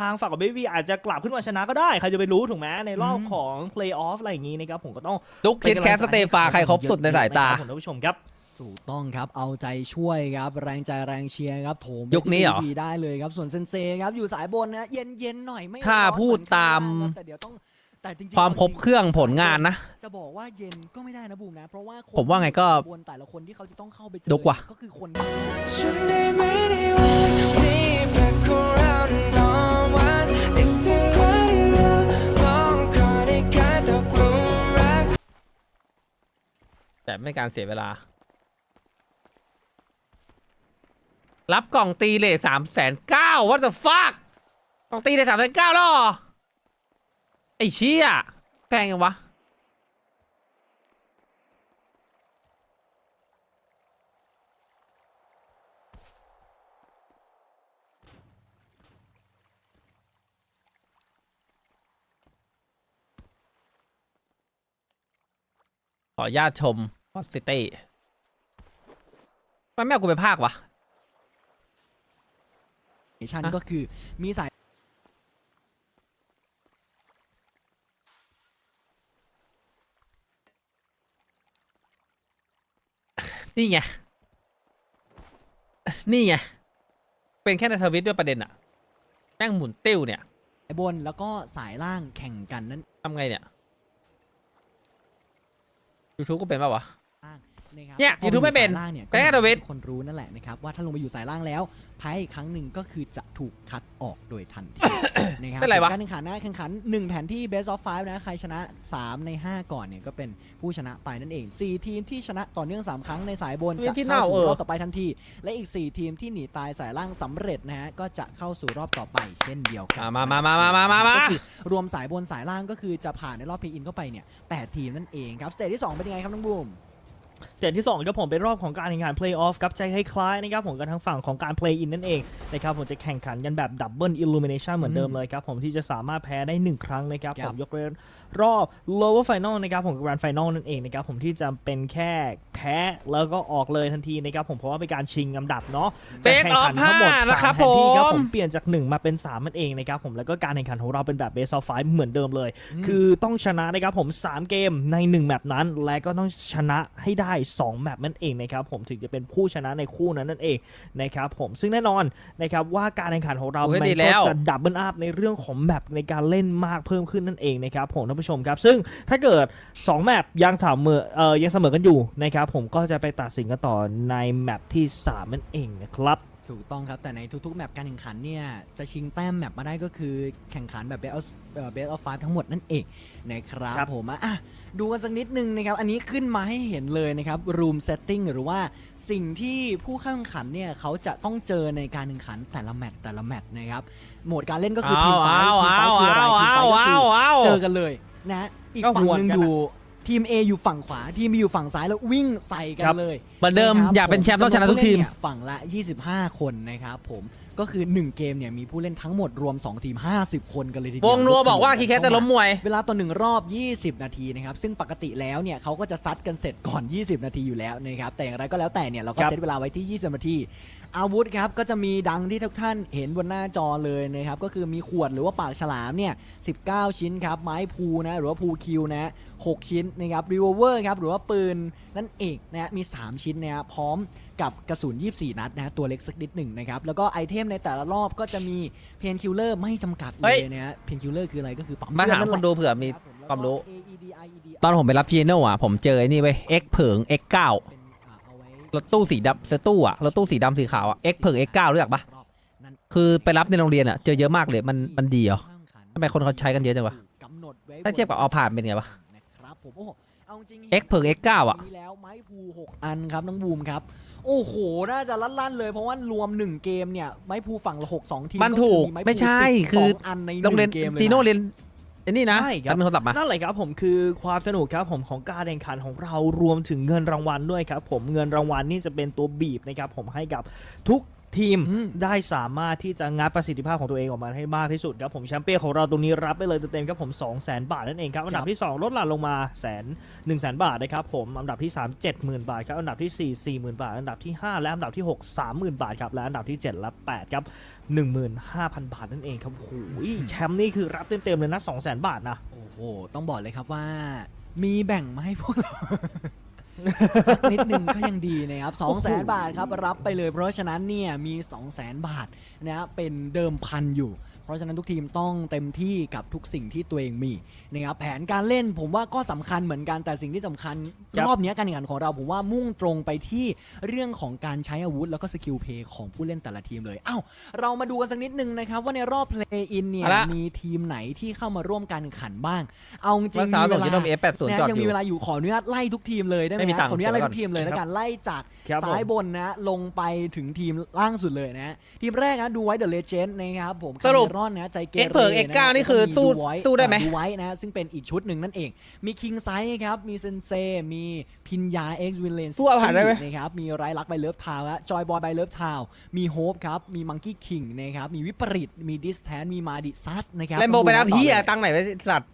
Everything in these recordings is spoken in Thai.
ทางฝั่งของเบบี้อาจจะกลับขึ้นมาชนะก็ได้ ใครจะไปรู้ถูกไหมในรอบอืมของเพลย์ออฟอะไรอย่างนี้นะครับผมก็ต้องดุกคิดแคสสเตฟาใครครบสุดในสายตาผมท่านผู้ชมครับถูกต้องครับ เอาใจช่วยครับ แรงใจแรงเชียร์ครับโถมยุคนี้เหรอไปที่ PVP ได้เลยครับ ส่วนเซนเซครับ อยู่สายบนนะ เย็นเย็นๆหน่อยไม่ถ้าร้อนพูดเหอนข้งตามล่งครับแต่เดี๋ยวต้องแต่จริงๆความครบเครื่องผลงานนะ จะบอกว่าเย็นก็ไม่ได้นะบูมนะ เพราะว่าคนผมว่าไงก็บนแต่ละคนที่เขาจะต้องเข้าไปเจดุกว่ะก็คือคน แต่ไม่การเสียเวลา รับกล่องตีเลทสามแสนเก้า what the fuck กล่องตีเลทสามแสนเก้าแล้วเหรอไอ้เชี่ยแพงยังวะขออนุญาตชม ฮอสซิตี้มันไม่เอากูไปภาควะชันฮะ ก็คือมีสายนี่ไง นี่ไง เป็นแค่ในทวิตด้วยประเด็นอะแม่งหมุนติ้วเนี่ยบนแล้วก็สายล่างแข่งกันนั่นทำไงเนี่ย YouTube ก็เป็นป่าวะนะครับ เนี่ยพอ YouTube ไม่เป็นสายล่างเนี่ยแต่แค่ David คนรู้นั่นแหละนะครับว่าถ้าลงไปอยู่สายล่างแล้วไพ่อีกครั้งหนึ่งก็คือจะถูกคัดออกโดยทันทีนะครับเป็นไรวะการแข่งขันนะแข่งขัน 1 แผนที่ best of 5นะใครชนะ 3 ใน 5 ก่อนเนี่ยก็เป็นผู้ชนะไปนั่นเอง 4 ทีมที่ชนะต่อเนื่อง 3 ครั้งในสายบนเฮ้ยจะพี่เข้าเน่าสู่เออรอบต่อไปทันที และอีก 4 ทีมที่หนีตายสายล่างสำเร็จนะฮะก็จะเข้าสู่รอบต่อไปเช่นเดียวกัอะมามามามามามามาก็คือรวมสายบนสายล่างก็คือจะผ่านในรอบเพลย์อินเข้าไปเนี่ย8ทีมนั่นเองครับสเตจที่สองเป็นยังไงครับน้องบูม เจ็ดที่2ครับผมเป็นรอบของการแข่งขัน Play Off ครับใจคล้ายๆนะครับผมกันทั้งฝั่งของการ Play In นั่นเองนะครับผมจะแข่งขันกันแบบ Double Illumination เหมือนเดิมเลยครับผมที่จะสามารถแพ้ได้ 1 ครั้งนะครับครัผบมยกเว้นรอบ Lower Final นะครับผม Grand Final นั่นเองนะครับผมที่จะเป็นแค่แพ้แล้วก็ออกเลยทันทีนะครับผมเพราะว่าเป็นการชิงลำดับเนาะจะ Best แข่งขัน of ทั้งหมด5สามนะครับแผนที่ครับผผมมเปลี่ยนจาก 1 มาเป็น3นั่นเองนะครับผมแล้วก็การแข่งขันของเราเป็นแบบ Best of 5เหมือนเดิมเลยอืมคือต้องชนะนะครับผม 3 เกมใน 1 แมปนั้น และก็ต้องชนะให้ได้2แมปนั่นเองนะครับผมถึงจะเป็นผู้ชนะในคู่นั้นนั่นเองนะครับผมซึ่งแน่นอนนะครับว่าการแข่งขันของเราโอ้ยมันดีแล้ก็วจะดับเบิลอัพในเรื่องของแมปในการเล่นมากเพิ่มขึ้นนั่นเองนะครับผมท่านผู้ชมครับ ซึ่งถ้าเกิด 2 แมปยังเสมอเอ่อยังเสมอกันอยู่นะครับผมก็จะไปตัดสินกันต่อในแมปที่ 3 นั่นเองนะครับ ถูกต้องครับ แต่ในทุกๆ แมปการแข่งขันเนี่ย จะชิงแต้มแมปมาได้ก็คือแข่งขันแบบ best of เอ่อ best of five ทั้งหมดนั่นเองนะครับครับผมอะอะดูกันสักนิดนึงนะครับ อันนี้ขึ้นมาให้เห็นเลยนะครับ room setting หรือว่าสิ่งที่ผู้เข้าแข่งขันเนี่ยเขาจะต้องเจอในการแข่งขันแต่ละแมตช์แต่ละแมตช์นะครับ โหมดการเล่นก็คือทีมไฟท์ทีมไฟท์คืออะไรทีมไฟท์ก็คือเจอกันเลยนะ อีกก็ฝั่งหวดหนึ่งกันออะยู่ ทีม A อยู่ฝั่งขวาทีม B อยู่ฝั่งซ้ายแล้ววิ่งใส่กัครันบเลยเหมือนเดิมะครับอยากเป็นแชมป์ต้องชนะทุกทีม จำวผู้เล่เยฝั่งละ 25 คนนะครับผมก็คือ 1 เกมเนี่ยมีผู้เล่นทั้งหมดรวม 2 ทีม 50 คนกันเลยทีเดีวยวงนัวบอกว่าคีแคสจะล้มมวย เวลาต่อหนึ่งรอบ 20 นาทีนะครับซึ่งปกติแล้วเนี่ยเขาก็จะซัดกันเสร็จก่อน 20 นาทีอยู่แล้วนะครับแต่อย่างไรก็แล้วแต่เนี่ยเราก็ครับ เซตเวลาไว้ที่ 20 นาที อาวุธครับก็จะมีดังที่ทุกท่านเห็นบนหน้าจอเลยนะครับก็คือมีขวดหรือว่าปากฉลามเนี่ย19 ชิ้นครับไม้พูนะหรือว่าพูคิวนะ6ชิ้นนะครับรี v วเวอร์ครับหรือว่าปืนนั่นเองนะฮะมี 3 ชิ้นนะฮะพร้อมกับกระสุน 24 นัดนะฮะตัวเล็กสักนิดหนึ่งนะครับแล้วก็ไอเทมในแต่ละรอบก็จะมีเพนคิลเลอร์ไม่จำกัดเลเฮ้ย ยนะฮะเพนคิลเลอร์คืออะไรก็คือปั๊มมาเลือหาดนั่นคแหนละ ดูเผื่อมีครับผมแล้วก็ความรู้ AED IED ตอนผมไปรับพีโน่อะผมเจอไอ้นี่เว้ย X เผิง X 9 รถตู้สีดำเซตู้อะรถตู้สีดำสีขาวอะ X เผิง X 9 รู้จักปะนั่นคือไปรับในโรงเรียนอะเจอเยอะมากเลยมันมันดีเหรอทำไมคนเขาใช้กันเยอะจังวะกำหนดไว้ถ้าเทียบกับเอาผ่านเป็นไงวะนะครับผมโอ้โหเอาจริง X เผิง X 9 อะมีแล้วไม้ภู6อันครับน้องบูมครับโอ้โห น่าจะลั่นๆเลยเพราะว่ารวม 1 เกมเนี่ย ไม้ภูฝั่งละ6 2ทีมมันถูกก็คือไม่ใช่12คืออันในหโรงเรียนนึ่งเกมเลยตีโน่นะเรียน ไอ้นี่นะใช่ครับทำเป็นโทรศัพท์มา นั่นแหละครับผมคือความสนุกครับผมของการแข่งขันของเรารวมถึงเงินรางวัลด้วยครับผมเงินรางวัลนี่จะเป็นตัวบีบนะครับผมให้กับทุก ทีมอืมได้สามารถที่จะงัดประสิทธิภาพของตัวเองออกมาให้มากที่สุดครับผมแชมเปี้ยนของเราตรงนี้รับไปเลยเต็มๆครับผม2 0 0 0 0 0บาทนั่นเองครับอันดับที่ 2 ลดหลั่นลงมาแสน1 0 0 0 0บาทนะครับผมอันดับที่ 3 70,000 บาทครับอันดับที่ 4 40,000 บาท อันดับที่ 5 และอันดับที่ 6 30,000 บาทครับและอันดับที่ 7 และ 8 ครับ 15,000 บาทนั่นเองครับโอ้โหแชมป์นี่คือรับเต็มๆเลยนะ2 0 0 0 0 0บาทนะโอ้โหต้องบอกเลยครับว่า มีแบ่งมาให้พวกเรา สักนิดนึงก็ยังดีนะครับ2 0 0 0 0 0บาทครับรับไปเลยเพราะฉะนั้นเนี่ยมี 2 0 0 0 0 0บาทนะเป็นเดิมพันอยู่ เพราะฉะนั้นทุกทีมต้องเต็มที่กับทุกสิ่งที่ตัวเองมีนะครับแผนการเล่นผมว่าก็สำคัญเหมือนกันแต่สิ่งที่สำคัญครับรอบเนี้ยการแข่งขันของเราผมว่ามุ่งตรงไปที่เรื่องของการใช้อาวุธ แล้วก็สกิลเพย์ของผู้เล่นแต่ละทีมเลยเอ้าเรามาดูกันสักนิดนึงนะครับว่าในรอบเพลย์อินเนี่ยเอาละมีทีมไหนที่เข้ามาร่วมการแข่งขันบ้าง เอาจริงวันๆเสาร์มีส่งเวยูลาโนมีเอฟแปดศูนย์นะจอดยังอมียู่เวลาอยู่ขออนุญาตไล่ทุกทีมเลยได้ไหมไม่มีฮะตังค์ขออนุญาตไล่เดี๋ยวก่ทุอนกทีมเลยแล้วกันไล่จากครับผมซ้ายบนนะลงไปถึงทีมล่างสุดเลยนะทีมแรกนะดูไว้เดอะเลเจนด์นะครับผมสรุปรอนนะใจเกเอ็กเพิร์กเอ็กเก้านี่คือสู้สู้ได้ไหมดูไว้นะซึ่งเป็นอีกชุดหนึ่งนั่นเอง มีคิงไซครับ มีเซนเซ มีพินยาเอ็กซ์วินเลนสู้เอาผ่านได้ไหมนะครับ มีไรลักไปเลิฟทาวและจอยบอยไปเลิฟทาวมีโฮปครับ มีมังกี้คิงนะครับ มีวิปริต มีดิสแทน มีมาดิซัสนะครับแลมโบไปแล้วดูต่อพี่เลยอะตังค์ไหนไปสัตว์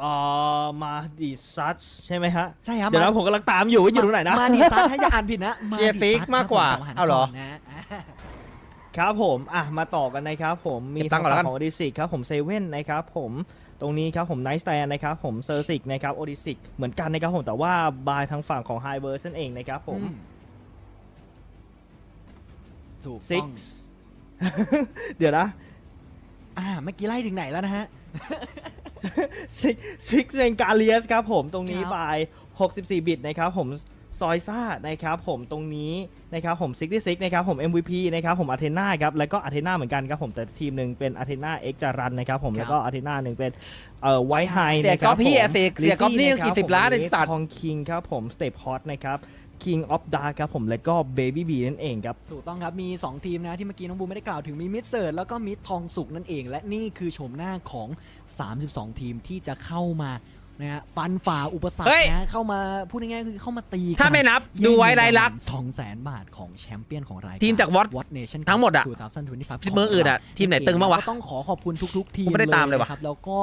เอ่อมาดีซัชใช่ไหมฮะ ใช่ครับ เดี๋ยวนะผมกำลังตามอยู่ว่าอยู่ตรงไหนนะ มาดิซัสให้อย่าอ่านผิดนะเชียร์ฟิกมากกว่าผจะนเอาเหรอนะ ครับผมอะมาต่อกันนะครับผมมีเก็บตัทางงค์ก่อนแล้วกันฝั่งของโอดิสิกครับผมเซเว่นนะครับผมตรงนี้ครับผมไนท์สแตนนะครับผมเซอร์ซิกนะครับโอดิสิกเหมือนกันนะครับผมแต่ว่าบายทางฝั่งของไฮเวอร์นั่นเองนะครับผม อืถูกซิต้กองเดี๋ยวนะ อ่าเมื่อกี้ไล่ถึงไหนแล้วนะฮะซิกซิกเป็นกาเลียสครับผมตรงนี้ครับ บาย 64 บิตนะครับผม ซอยซ่านะครับผมตรงนี้นะครับผม66นะครับผม MVP นะครับผมอาเทนาครับแล้วก็อาเทนาเหมือนกันครับผมแต่ทีมหนึ่งเป็นอาเทนาเอ็กจารันนะครับผมแล้วก็อาเทนาหนึ่งเป็นเอ่อไวท์ไฮเสียนะคก๊รัอบฟพี่ผมอะเสียเสียก๊อฟนี่ Lizzy กี่สิบล้านไอ้สัตว์ ทองคิงครับผมสเตปฮอตนะครับ King of Dark ครับผมแล้วก็เบบี้บีนั่นเองครับ ถูกต้องครับ มี 2 ทีมนะที่เมื่อกี้น้องบูมไม่ได้กล่าวถึงมีมิดเซิร์ดแล้วก็มิดทองสุกนั่นเอง และนี่คือโฉมหน้าของ 32 ทีมที่จะเข้ามา นะฮะฟันฝ่าอุปสรรคเฮ้ยนะเข้ามาพูดง่ายๆคือเข้ามาตีกันถ้าไม่นับดูไว้รายลักษณ์ สองแสนบาทของแชมเปี้ยนของรายการทีมจาก What วอตเนชั่นทั้งหมดอะ2025 ที่เมืองอื่นอะทีมไหนตึงบ้างวะก็ต้องขอขอบคุณทุกๆทีมผมไม่ได้ตามเลยว่ะนะครับแล้วก็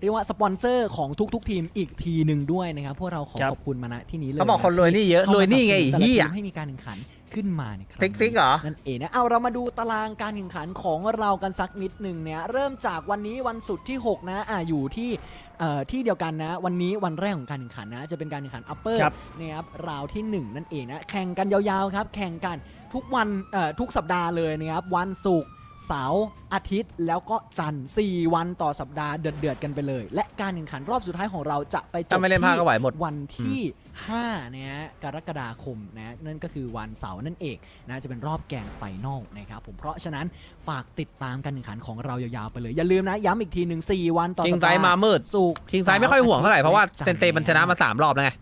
เรียกว่าสปอนเซอร์ของทุก ๆ ทีมอีกทีหนึ่งด้วยนะครับพวกเราขอครับ ขอบคุณมาณที่นี้เลยเขาบอกคนรวยนี่เยอะข้ารวยนี่ไงสนับสไอ้นุแต่ละเฮียทีมให้มีการแข่งขันขึ้นมาในครั้งฟิกฟิกเหรอ นั่นเองนะเอาเรามาดูตารางการแข่งขันของเรากันสักนิดหนึ่งเนี่ยเริ่มจากวันนี้วันศุกร์ที่ 6 นะอ่าอยู่ที่เอ่อที่เดียวกันนะ วันนี้วันแรกของการแข่งขันนะ จะเป็นการแข่งขันอัปเปอร์ครับ นะครับราวที่ 1 นั่นเองนะ แข่งกันยาวๆครับ แข่งกันทุกวันเอ่อทุกสัปดาห์เลยนะครับวันศุกร์ เสาร์อาทิตย์ แล้วก็จันทร์4วันต่อสัปดาห์เดือดๆกันไปเลย และการแข่งขันรอบสุดท้ายของเราจะไปจบถ้าไม่เล่นที่ผ้าก็ไหวหมด วันที่5นะฮะกรกฎาคมนะนั่นก็คือวันเสาร์นั่นเองนะจะเป็นรอบแกนไฟนอลนะครับผมเพราะฉะนั้นฝากติดตามการแข่งขันของเรายาวๆไปเลย อย่าลืมนะย้ำอีกทีหนึ่ง4วันต่อคิงสัปไซดาห์มามืดสุกร์คิงไซไม่ค่อยห่วงเท่าไหร่ เพราะว่าจัเซนเตมันชนะมาสามรอบแล้วไง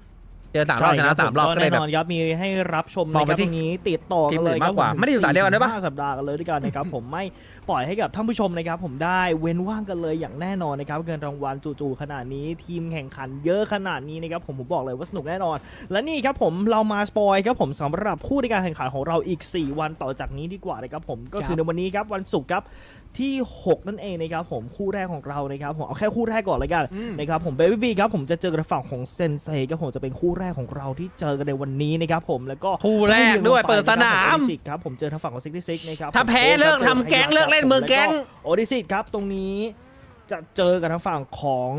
เจอสามรอบชนะใคสามรอบก็เลยแน่แบบนอนครับมีให้รับชมมองนะไปครับที่ตรงนี้ติดต่อกันเลยทีมอื่นมากกว่าครับผไม่ได้อยู่สายเดียวกันด้วยปะสี่ถึงห้าสัปดาห์กันเลยด้วยกันนะครับ ผมไม่ปล่อยให้กับท่านผู้ชมนะครับ ผมได้เว้นว่างกันเลยอย่างแน่นอนนะครับเงินรางวัลจู่ๆขนาดนี้ทีมแข่งขันเยอะขนาดนี้นะครับผมผมบอกเลยว่าสนุกแน่นอน และนี่ครับผมเรามาสปอยครับผมสำหรับคู่ในการแข่งขันของเราอีก 4 วันต่อจากนี้ดีกว่านะครับผมก็คือในวันนี้ครับวันศุกร์ครับที่ 6 นั่นเองนะครับผมคู่แรกของเรานะครับผมเอาแค่คู่แรกก่อนเลยกันอืมนะครับผมเบบี้บีครับผมจะเจอกับฝั่งของเซนเซครับผมจะเป็นคู่แรกของเราที่เจอกันในวันนี้นะครับผมแล้วก็คู่แรกด้วยเปิดสนามโอดิสิกครับผมเจอทางฝั่งของซิกซิกนะครับถ้าแพ้เลิกทำแก๊งเลิกเล่นเมืองแก๊งโอดิสิกครับตรงนี้จะเจอกับทางฝั่งของ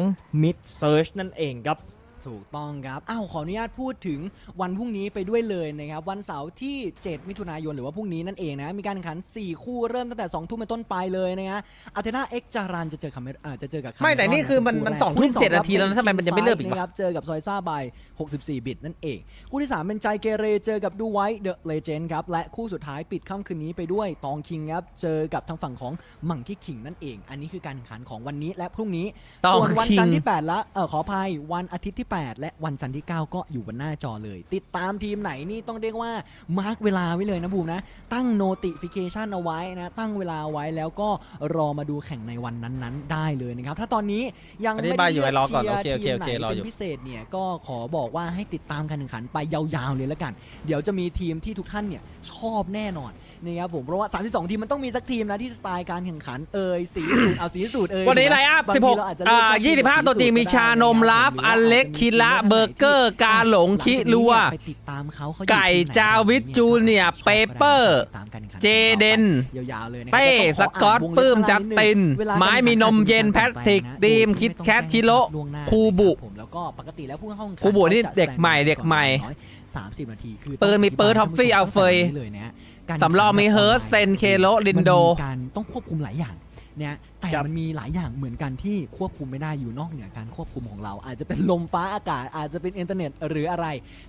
มิดเซิร์ชนั่นเองครับ ถูกต้องครับ อ้าว ขออนุญาตพูดถึงวันพรุ่งนี้ไปด้วยเลยนะครับ วันเสาร์ที่ 7 มิถุนายนหรือว่าพรุ่งนี้นั่นเองนะ มีการแข่งขัน 4 คู่เริ่มตั้งแต่ 2 ทุ่มเป็นต้นไปเลยนะฮะอาเทนาเอ็กจารันจะเจอคาเมอ่าจะเจอกับไม่แต่นี่คือมันมันคู่แรสองทุ่มคู่ที่เจ็ดนาทีแล้วนะทำไมมันยังไม่เริ่มอีกวะนะครับเจอกับซอยซ่าบาย64 บิตนั่นเอง คู่ที่ 3 เป็นใจเกเรเจอกับดูไวเดอะเลเจนด์ครับและคู่สุดท้ายปิดค่ำคืนนี้ไปด้วยตองคิงครับเจอกับทางฝั่งของมังคีคิงนั่นเอง อันนี้คือการแข่งขันของวันนี้และพรุ่งนี้ตองส่วนวันคิงจันทร์ที่8และเออขออภัยวันอาทิตย์ที่8 และวันจันทร์ที่ 9 ก็อยู่บนหน้าจอเลย ติดตามทีมไหนนี่ต้องเรียกว่ามาร์กเวลาไว้เลยนะบูมนะ ตั้ง notification เอาไว้นะ ตั้งเวลาไว้แล้วก็รอมาดูแข่งในวันนั้นๆ ได้เลยนะครับ ถ้าตอนนี้ยังอไม่ธิบายอยู่ได้ไว้รอก่อนเชียร์โอเคโอเคทีมโอไหนเครออยู่เป็นพิเศษเนี่ยก็ขอบอกว่าให้ติดตามการแข่งขันไปยาวๆเลยแล้วกัน เดี๋ยวจะมีทีมที่ทุกท่านเนี่ยชอบแน่นอน นะครับผมเพราะว่า 32 ทีมมันต้องมีสักทีมนะที่สไตล์การแข่งขันเอ่ยสีสูตรเอาสีสูตรเอ่ยวันนี้ถูกหมไลน์อัพบางทีเราอาจจะเลือกชอบทีม16อ่า25 ตัวจริงมีชานมลาฟอเล็กคิระเบอร์เกอร์กาหลงคิรัว ไปติดตามเขาเขาอยู่ไก่ที่ไหนจาวิทจูเนียร์ชอบเปเปอร์ติดตามการแข่งขันเจเดนยาวๆเลยนะครัเต้แล้วสขกอตานวงเล็บปื้มข้างจัล่างดนิดนึงตินเวลาไม้มีนมเย็นแพทริกดีมคิดแคทชิโร่ล่วงหน้าคูบุนะครับผมแล้วก็ปกติแล้วผู้เข้าแข่งขันคูบุนี่ขาจะเด็กใหม่เด็กใหม่น้อย30 นาทีคือปืนมีปืนต้งท็อฟฟี่ธิบายอัลเฟยให้ผู้ชมข้าใจเลยนะฮะ การสำรองมีเฮิร์ตเซนเคโลลินโด มันมีการต้องควบคุมหลายอย่างเนี่ยแต่ครับ มันมีหลายอย่างเหมือนกันที่ควบคุมไม่ได้อยู่นอกเหนือการควบคุมของเรา อาจจะเป็นลมฟ้าอากาศ อาจจะเป็นอินเทอร์เน็ตหรืออะไร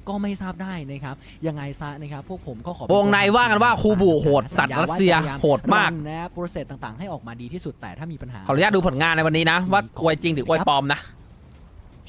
ก็ไม่ทราบได้นะครับ ยังไงซะนะครับ พวกผมก็ขอเป็วงในว่ากันว่าคูบุโหดสัตว์รัสเซียโหดมากรันนะโปรเซสต่างๆ ให้ออกมาดีที่สุดแต่ถ้ามีปัญหา ขออนุญาตดูผลงานในวันนี้นะ ว่าอวยจริงหรืออวยปลอมนะ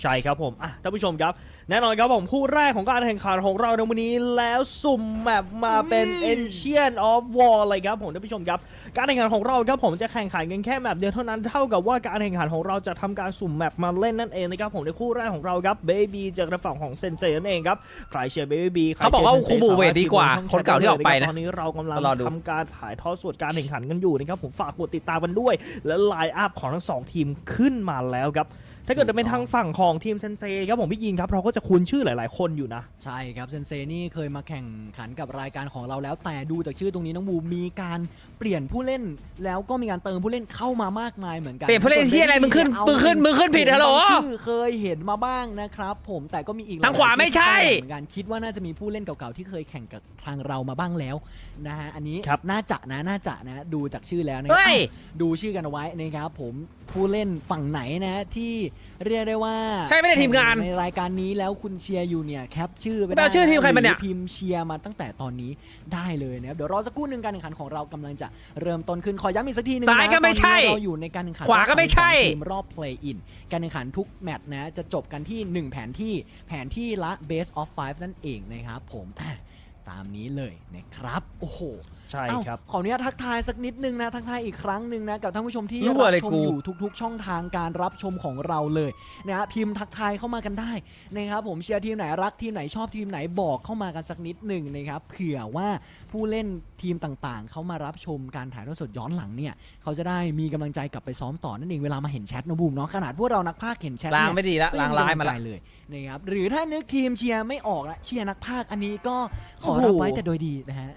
ใช่ครับผมอะท่านผู้ชมครับ แน่นอนครับผมคู่แรกของการแข่งขันของเราในวันนี้แล้วสุ่มแมปมาเป็น Ancient of War เลยครับผมท่านผู้ชมครับ การแข่งขันของเราครับผมจะแข่งขันกันแค่แมปเดียวเท่านั้นเท่ากับว่าการแข่งขันของเราจะทำการสุ่มแมปมาเล่นนั่นเองนะครับผมในคู่แรกของเราครับ Baby เจอกับฝั่งของเซนเซนั่นเองครับใครเชียร์ Baby ใครเขาบอกว่าชียร์คูบูเวทดีกว่าสมรถคนเก่าที่ออกไปนะตอนนี้เรากำลังรอดูทำการถ่ายทอดสดการแข่งขันกันอยู่นะครับผมฝากกดติดตามกันด้วย และไลน์อัพของทั้งสองทีมขึ้นมาแล้วครับ ถ้าเกิดจะเป็นทางฝั่งของทีมเซนเซครับผมพี่ยินครับเราก็จะคุ้นชื่อหลาย ๆ คนอยู่นะ ใช่ครับเซนเซนี่เคยมาแข่งขันกับรายการของเราแล้ว แต่ดูจากชื่อตรงนี้น้องบูมมีการเปลี่ยนผู้เล่นแล้วก็มีการเติมผู้เล่นเข้ามามากมายเหมือนกันเปลี่ยนผู้เล่นที่อะไรมึงขึ้นเอามึงขึ้นมึงขึ้นผิดฮัลโหลบางชื่อเคยเห็นมาบ้างนะครับ ผมแต่ก็มีอีกทางขวาหลยๆไม่ใช่ชื่อเหมือนกันคิดว่าน่าจะมีผู้เล่นเก่า ๆ ที่เคยแข่งกับทางเรามาบ้างแล้วนะฮะอันนี้ครับน่าจะนะน่าจะนะดูจากชื่อแล้วนะคเฮ้รับยดูชื่อกันเอาไว้นะครับผมผู้เล่นฝั่งไหนนะที่เรียกได้ว่าใช่ไม่ได้ทีมงานในรายการนี้แล้วคุณเชียร์อยู่เนี่ยแคปชื่อไปไปเอาชื่อทีมใครมาเนี่ยหอพิมพ์เชียร์มาตั้งแต่ตอนนี้ได้เลยนะครับเดี๋ยวรอสักครู่หนึ่งการแข่งขันของเรากำลังจะเริ่มต้นขึ้นขอย้ำอีกสักทีหนึงนะซ้ายก็ไม่ใช่ตอนนี้เราอยู่ในการแข่งขันขวาก็ไม่ใช่รอบสองทีมรอบ play in การแข่งขันทุกแมตช์นะจะจบกันที่ 1 แผนที่แผนที่ละ base of 5นั่นเองนะครับผมอะ ตามนี้เลยนะครับ โอ้โหใช่เอ้าครับขออนุญาตทักทายสักนิดนึงนะ ทักทายอีกครั้งหนึ่งนะกับท่านผู้ชมที่รู้รัอะไรชมกู อยู่ทุกๆ ช่องทางการรับชมของเราเลยนะฮะพิมพ์ทักทายเข้ามากันได้นะครับผมเชียร์ทีมไหนรักทีมไหนชอบทีมไหนบอกเข้ามากันสักนิดหนึ่งนะครับเผื่อว่าผู้เล่นทีมต่างๆ เขามารับชมการถ่ายทอดสดย้อนหลังเนี่ยเขาจะได้มีกำลังใจกลับไปซ้อมต่อนั่นเองเวลามาเห็นแชทนะบูมเนาะขนาดพวกเรานักพากย์เห็นแชทล้างเนี่ย ไม่ดีละก็ล้างร้ายมาละกำงใจเลยนะครับหรือถ้านึกทีมเชียร์ไม่ออกละเชียร์นักพากย์อันนี้ก็ขอรับไว้แต่โดยดีนะฮะ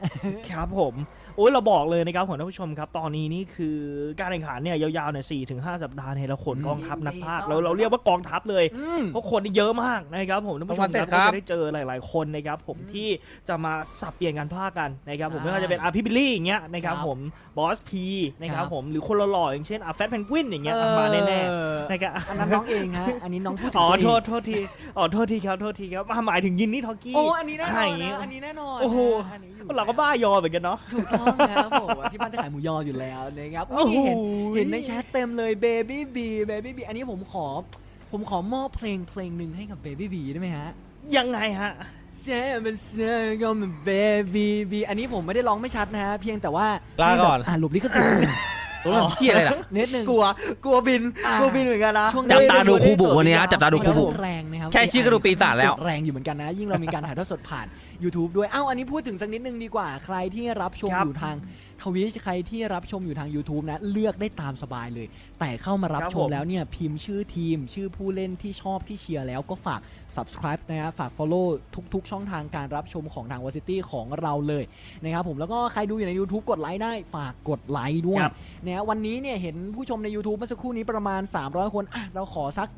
ครับผมโอ้ยเราบอกเลยนะครับผมท่านผู้ชมครับ ตอนนี้นี่คือการแข่งขันเนี่ยยาวๆเนี่ยสี่ถึงห้าสัปดาห์เนี่ยเราขนอืมกองทัพนักพากย์เราเราเรียกว่ากองทัพเลยอืม เพราะคนนี่เยอะมากนะครับผมท่านผู้ชมประมาณเสร็คจรับครับก็จะได้เจอหลาย ๆคนนะครับผมที่จะมาสับเปลี่ยนการพากย์กันนะครับผมใช่ไม่ว่าจะเป็นอาร์พิบิลลี่อย่างเงี้ยนะครับครับผมบอสพีนะครับครับผมหรือคนหล่อๆอย่างเช่นอาแฟตเพนกวินอย่างเงี้ยมาแน่ๆนะครับ อันนั้นน้องเองฮะ อันนี้น้องพูดถึงอ๋อตัวเองโทษโทษทีอ๋อโทษทีครับโทษทีครับอะหมายถึงยินนี่ทอกกี้โอ้ อันนี้แน่นอนใช่นะ อันนี้แน่นอนโอ้โหอันนี้อยู่เราก็บ้ายอเหมือนกันเนาะ ถูกต้องนะครับผมที่บ้านจะขายหมูยออยู่แล้วนะครับโอ้โห นี่เห็นเห็นในแชทเต็มเลย Baby B Baby B อันนี้ผมขอ ผมขอมอบเพลงเพลงหนึ่งให้กับ Baby B ได้ไหมฮะ ยังไงฮะเสียเป็นเสียก็มัน Baby B อันนี้ผมไม่ได้ร้องไม่ชัดนะฮะ เพียงแต่ว่าลาก่อนให้แบบอ่าหลบลิขสิทธิ์ ตัวมันเชี่ยอะไรล่ะนิดนึงกลัว กลัวบิน อ่า กลัวบินเหมือนกันนะ ช่วงจับตาดูคูบุวันนี้นะจับตาดูคูบุแรงนะครับแค่ชื่อก็ดูปีศาจแล้ว แรงอยู่เหมือนกันนะ ยิ่งเรามีการถ่ายทอดสดผ่าน YouTube ด้วย เอ้า อันนี้พูดถึงสักนิดนึงดีกว่า ใครที่รับชมครับ อยู่ทาง ทวิชใครที่รับชมอยู่ทาง YouTube นะ เลือกได้ตามสบายเลย แต่เข้ามารับครับชมผมแล้วเนี่ยพิมพ์ชื่อทีม ชื่อผู้เล่นที่ชอบที่เชียร์แล้วก็ฝาก subscribe นะฮะฝาก follow ทุก ๆ ช่องทางการรับชมของทาง v า c i t y ของเราเลยนะครับผมแล้วก็ใครดูอยู่ใน YouTube กดไลค์ได้ฝากกดไลค์ด้วยครับนะวันนี้เนี่ยเห็นผู้ชมใน YouTube เมื่อสักครู่นี้ประมาณ 300 คนอะเราขอสัก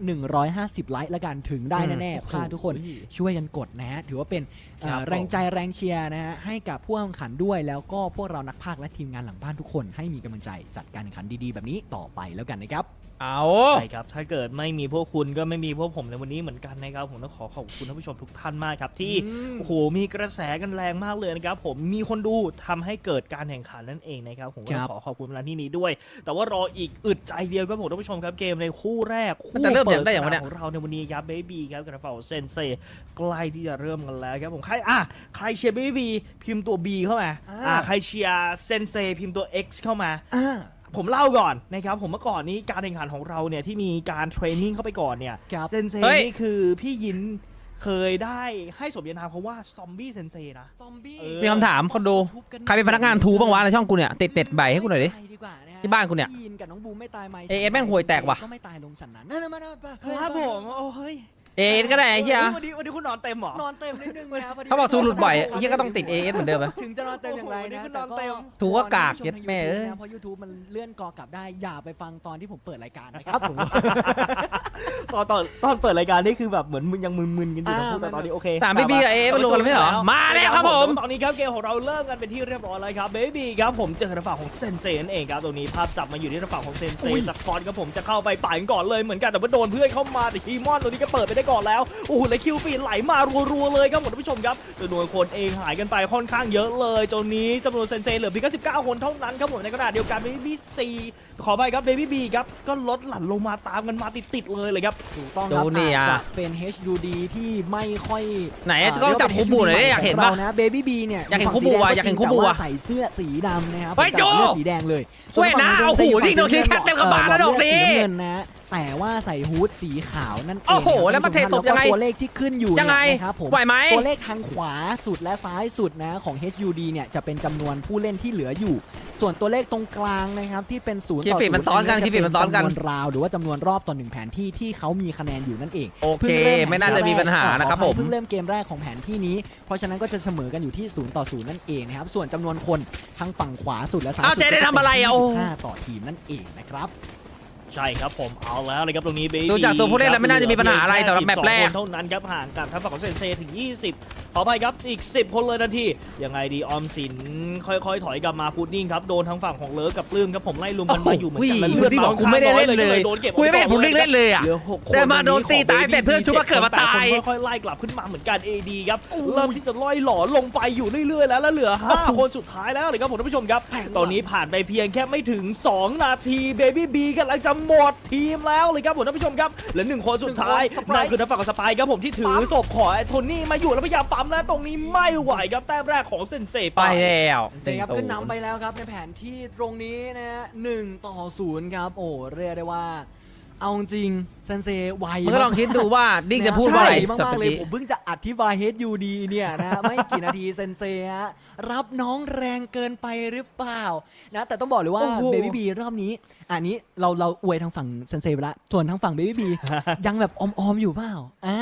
150 ไลค์ละกันถึงได้แน่อืมๆพาทุกคนช่วยกันกดนะฮะถือว่าเป็นเอ่อครับผมแรงใจแรงเชียร์นะฮะให้กับผู้แข่งขันด้วยแล้วก็พวกเรานักพากย์และทีมงานหลังบ้านทุกคนให้มีกำลังใจจัดการแข่งขันดีๆ แบบนี้ต่อไปแล้วกันนะครับ เอาใช่ครับ ถ้าเกิดไม่มีพวกคุณก็ไม่มีพวกผมในวันนี้เหมือนกันนะครับ ผมต้องขอขอบคุณท่านผู้ชมทุกท่านมากครับ ที่อืมโอ้โหมีกระแสกันแรงมากเลยนะครับ ผมมีคนดูทำให้เกิดการแข่งขันนั่นเองนะครับ ผมก็ครัต้อบงขอขอบคุณเวลาที่นี้ด้วย แต่ว่ารออีกอึดใจเดียวครับผมท่านผู้ชมครับเกมในคู่แรกคู่มันจะเริ่มเปิอย่างได้อย่างวะเนี่ยของเราในวันนี้ครับเบบี้ครับกระเป๋าเซนเซใกล้ที่จะเริ่มกันแล้วครับผมใครอะใครเชียร์เบบี้พิมพ์ตัว B เข้ามาอ่าอ่าใครเชียร์เซนเซพิมพ์ตัว X เข้ามาอ่า ผมเล่าก่อนนะครับผมเมื่อก่อนนี้การแข่งขันของเราเนี่ยที่มีการเทรนนิ่งเข้าไปก่อนเนี่ยครับ เซนเซเฮ้ย นี่คือพี่ยินเคยได้ให้สมญานามเขาว่าซอมบี้เซนเซนะ ซอมบี้เออ มีคำถามคนดูใครเป็นพนักงานทูบ้างวะในช่องกูเนี่ยติดเน็ตใบให้กูหน่อยดิไม่ตาดีกว่าะฮะที่บ้านกูเนี่ยพี่ยินกับน้องบูมไม่ตายไหมเอเอแม่งห่วยแตกว่ะ ก็ไม่ตายลงฉันนั้นนั่นๆมาๆๆครับผมโอ้เฮ้ย เอเอก็ได้ไอ้เฮียวันนี้วันนี้คุณนอนเต็มเหรอ นอนเต็มนิดนึงนะพดีเขาบอกทูหลุดบ่อยไอ้เฮียก็ต้องติดเอเอเหมือนเดิมอะถึงจะนอนเต็มอย่างไรโอ้โหนี่นะคือนแต่อนก็เต็มถูกก็กากวอนเย็ดผู้ชแม่เอ้ยทาง YouTube นะเพราะ YouTube มันเลื่อนกอกลับได้อย่าไปฟังตอนที่ผมเปิดรายการนะครับผม ตอนตอนตอนเปิดรายการนี่คือแบบเหมือนมึนยังมึนๆกันอยู่ทั้งคู่อ่าแต่ตอนนี้โอเคสามพี่บี้กับเอมันรวมกันไม่ใช่เหรอ มาแล้วครับผม ตอนนี้ครับเกมของเราเริ่มกันเป็นที่เรียบร้อยแล้วครับเบบี้ครับผมเจอทางฝั่งของเซนเซนั่นเองครับตรงนี้ภาพจับมาอยู่ที่ทางฝั่งของเซนเซอุ้ยสปอตครับผมจะเข้าไปป่ายก่อนเลยเหมือนกันแต่ว่าโดนเพื่อนเข้ามาแต่ทีมอนตัวนี้ก็เปิดไปได้ก่อนแล้ว โอ้โหแล้วคิวฟีดไหลมารัวๆเลยครับผมท่านผู้ชมครับจำนวนคนเองหายกันไปค่อนข้างเยอะเลย จนนี้จำนวนเซนเซเหลือเพียงแค่19 คนเท่านั้นครับผมในขณะเดียวกันมีบีซี ขอไปครับเบบี้บีครับก็ลดหลั่นลงมาตามกันมาติดๆเลยเลยครับถูกต้องครับดูนี่อาจอะจะเป็น HUD ที่ไม่ค่อยไหนอ่ากล้องจับเรีคูบูหน่อยดิอยากเห็นปะขงรนะเบบี้บีเนี่ยอยากเห็นฝั่งคูบูอะสีแดงอยากเห็นจริงคูบูแต่อะว่าใส่เสื้อสีดำนะครับเฮ้ยผมจับโจ้เลือดสีแดงเลยเว้ยนะส่วโอ้โหฝั่งนี่โดนเช็คแคทเต็มกระบาลแล้วดอกนี้เลืสีำเงินนะ แต่ว่าใส่ฮูดสีขาวนั่นเองโอ้โหครับแล้วมาเทตบยังไงแล้วก็ตัวเลขที่ขึ้นอยู่ยังไงเนี่ยนะครับผมไหวไหมตัวเลขทางขวาสุดและซ้ายสุดนะของ HUD เนี่ยจะเป็นจำนวนผู้เล่นที่เหลืออยู่ ส่วนตัวเลขตรงกลางนะครับที่เป็นศูนย์คีย์ต่อฟีดมันซ้อนกันศูย์คีย์ฟีดมันซ้อนกันจะเป็จำวราวหรือว่าจำนวนรอบต่อหนึ่งแผนที่ที่เขามีคะแนนอยู่นั่นเองโอเค พิ่งริ่ไม่น่าจะมีปัญหานะครับขออภัยผม เพิ่งเริ่มเกมแรกของแผนที่นี้ เพราะฉะนั้นก็จะเสมอกันอยู่ที่ศูนย์ต่อศูนย์นั่นเองนะครับส่วนจำนวนคนทั้งฝั่งขวาสุดและซ้ายอ้าวสุดเจ๊ได้ทำอะไรอะโอ้ ห้าต่อทีมนั่นเองนะครับ ใช่ครับผมเอาแล้วเลยครับตรงนี้เบบี้ดูจากตัวผู้เล่นแล้วไม่น่าจะมีปัญหาอะไรสำหรับแมปแรกเท่านั้นครับห่างกับทางฝั่งของเซนเซถึง 20 ขอไปครับอีก 10 คนเลยทันทียังไงดีออมสินค่อยๆ ถอยกลับมาพุดดิ้งครับโดนทางฝั่งของเลิฟกับปลื้มครับผมไล่ลุมกันมาอยู่เหมือนกันแล้วโอ้โหเลือดที่บอกกูไม่ได้เล่นเลยโดนเก็บกูไม่เห็นผมเล่นเลยอะหลืหกคนแต่มาโดนตีตายเสร็จเพื่อนชุบมาเกิดมาตายค่อยๆไล่กลับขึ้นมาเหมือนกัน AD ครับเริ่มที่จะล่อยหล่อลงไปอยู่เรื่อยๆ แล้วแล้วเหลือ5คนสุดท้ายแล้วเลยครับผมท่านผู้ชมครับ ตอนนี้ผ่านไปเพียงแค่ไม่ถึง 2 นาทีเบบี้บีกำลังจะหมดทีมแล้วเลยครับผมท่านผู้ชมครับเหลือหนึ่งคนสุดท้ายหนึ่งคนนั่นคือทางฝั่งของสไปร์ครับผมที่ถือปั๊มศพของไอ้โทนี่มาอยู่แล้วพยายามปั๊มแล้วตรงนี้ไม่ไหวครับแต้มแรกของเซนเซไปแล้วเจ๊ครับขึ้นนำไปแล้วครับในแผนที่ตรงนี้นะฮะหนึ่งต่อศูนย์ครับ โอ้เรียกได้ว่า เอาจริงเซนเซไวมึงก็ลองคิดดูว่าดิ้งจะพูดว่าอะไรใช่สัปมากๆดาเลยห์ผมเพิ่งจะอธิบาย HUD เนี่ยนะ ไม่กี่นาทีเซนเซฮะรับน้องแรงเกินไปหรือเปล่านะแต่ต้องบอกเลยว่าโอ้โห เบบี้บีรอบนี้ อันนี้เราเราอวยทางฝั่งเซนเซไปละส่วนทางฝั่งเบบี้บี ยังแบบออมๆอยู่เปล่าอ่า